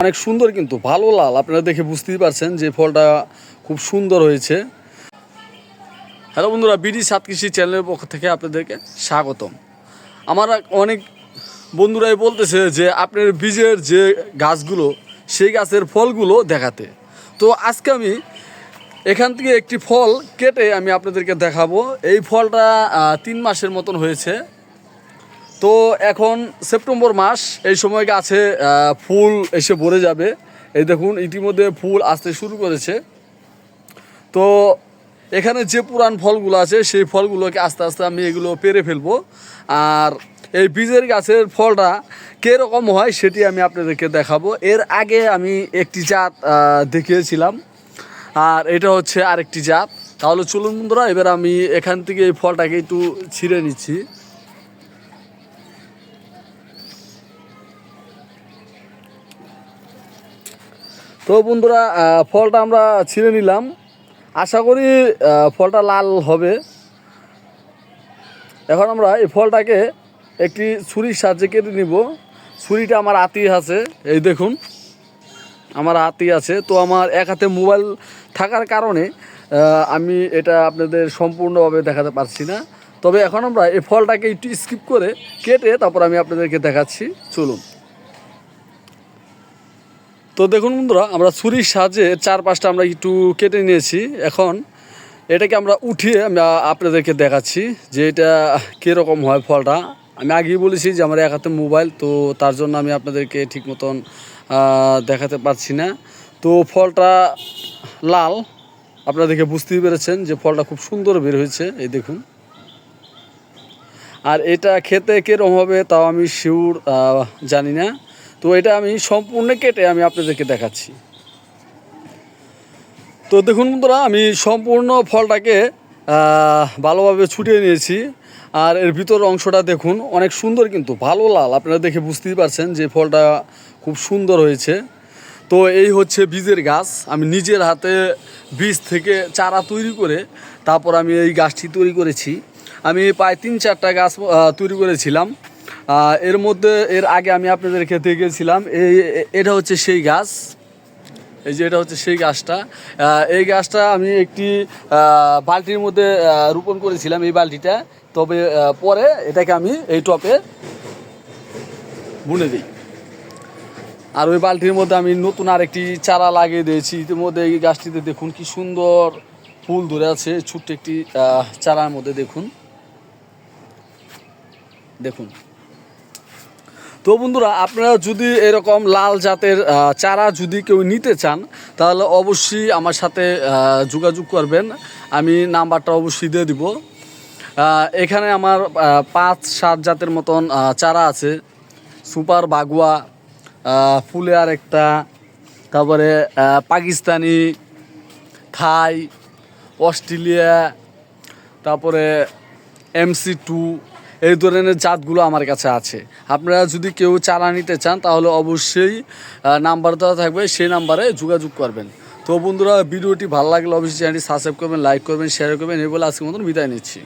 অনেক সুন্দর কিন্তু, ভালো লাল। আপনারা দেখে বুঝতেই পারছেন যে ফলটা খুব সুন্দর হয়েছে। হ্যালো বন্ধুরা, বিডি সাত কৃষি চ্যানেলের পক্ষ থেকে আপনাদেরকে স্বাগতম। আমার অনেক বন্ধুরাই বলতেছে যে আপনার বীজের যে গাছগুলো, সেই গাছের ফলগুলো দেখাতে। তো আজকে আমি এখান থেকে একটি ফল কেটে আমি আপনাদেরকে দেখাবো। এই ফলটা তিন মাসের মতন হয়েছে। তো এখন সেপ্টেম্বর মাস, এই সময় গাছে ফুল এসে ভরে যাবে। এই দেখুন, ইতিমধ্যে ফুল আসতে শুরু করেছে। তো এখানে যে পুরান ফলগুলো আছে, সেই ফলগুলোকে আস্তে আস্তে আমি এগুলো পেরে ফেলব। আর এই বীজের গাছের ফলটা কীরকম হয়, সেটি আমি আপনাদেরকে দেখাবো। এর আগে আমি একটি জাত দেখিয়েছিলাম। আর এটা হচ্ছে আরেকটি জাত। তাহলে চলুন বন্ধুরা, এবার আমি এখান থেকে এই ফলটাকে একটু ছিঁড়ে নিচ্ছি। তো বন্ধুরা ফলটা আমরা ছিঁড়ে নিলাম। আশা করি ফলটা লাল হবে। এখন আমরা এই ফলটাকে একটি ছুরির সাহায্যে কেটে নিব। ছুরিটা আমার হাতি আছে, এই দেখুন, আমার হাতি আছে। তো আমার এক হাতে মোবাইল থাকার কারণে আমি এটা আপনাদের সম্পূর্ণভাবে দেখাতে পারছি না। তবে এখন আমরা এই ফলটাকে একটু স্কিপ করে কেটে তারপর আমি আপনাদেরকে দেখাচ্ছি। চলুন। তো দেখুন বন্ধুরা, আমরা ছুরির সাহায্যে চার পাঁচটা আমরা একটু কেটে নিয়েছি। এখন এটাকে আমরা উঠিয়ে আমরা আপনাদেরকে দেখাচ্ছি যে এটা কীরকম হয় ফলটা। আমি আগেই বলেছি যে আমার এক হাতে মোবাইল, তো তার জন্য আমি আপনাদেরকে ঠিক মতন দেখাতে পারছি না। তো ফলটা লাল আপনারা দেখে বুঝতেই পেরেছেন যে ফলটা খুব সুন্দর বের হয়েছে, এই দেখুন। আর এটা খেতে কীরকম হবে তাও আমি শিওর জানি না। তো এটা আমি সম্পূর্ণ কেটে আমি আপনাদেরকে দেখাচ্ছি। তো দেখুন বন্ধুরা, আমি সম্পূর্ণ ফলটাকে ভালোভাবে ছুটিয়ে নিয়েছি। আর এর ভিতর অংশটা দেখুন, অনেক সুন্দর কিন্তু, ভালো লাল। আপনারা দেখে বুঝতেই পারছেন যে ফলটা খুব সুন্দর হয়েছে। তো এই হচ্ছে বীজের গাছ। আমি নিজের হাতে বীজ থেকে চারা তৈরি করে, তারপর আমি এই গাছটি তৈরি করেছি। আমি প্রায় তিন চারটা গাছ তৈরি করেছিলাম। এর মধ্যে, এর আগে আমি আপনাদের খেতে দেখেছিলাম এই, এটা হচ্ছে সেই গাছ। এই যে এটা হচ্ছে সেই গাছটা। এই গাছটা আমি একটি বালতির মধ্যে রোপণ করেছিলাম এই বালতিটা। তবে পরে এটাকে আমি এই টপে বুনে দিই। আর ওই বালতির মধ্যে আমি নতুন আরেকটি চারা লাগিয়ে দিয়েছি। ইতিমধ্যে এই গাছটিতে দেখুন কি সুন্দর ফুল ধরে আছে। ছোট্ট একটি চারার মধ্যে দেখুন। দেখুন। তো বন্ধুরা, আপনারা যদি এরকম লাল জাতের চারা যদি কেউ নিতে চান, তাহলে অবশ্যই আমার সাথে যোগাযোগ করবেন। আমি নাম্বারটা অবশ্যই দিয়ে দিব। এখানে আমার পাঁচ, সাত জাতের মতন চারা আছে। সুপার বাগুয়া ফুলে আর একটা তারপরে পাকিস্তানি, থাই, অস্ট্রেলিয়া, তারপরে এমসি টু এই ধরনের জাতগুলো আমার কাছে আছে। আপনারা যদি কেউ চারা নিতে চান, তাহলে অবশ্যই নাম্বার দেওয়া থাকবে, সেই নাম্বারে যোগাযোগ করবেন। তো বন্ধুরা, ভিডিওটি ভালো লাগলে অবশ্যই চ্যানেলটি সাবস্ক্রাইব করবেন লাইক করবেন শেয়ার করবেন, এই বলে আজকের মতন বিদায় নিচ্ছি।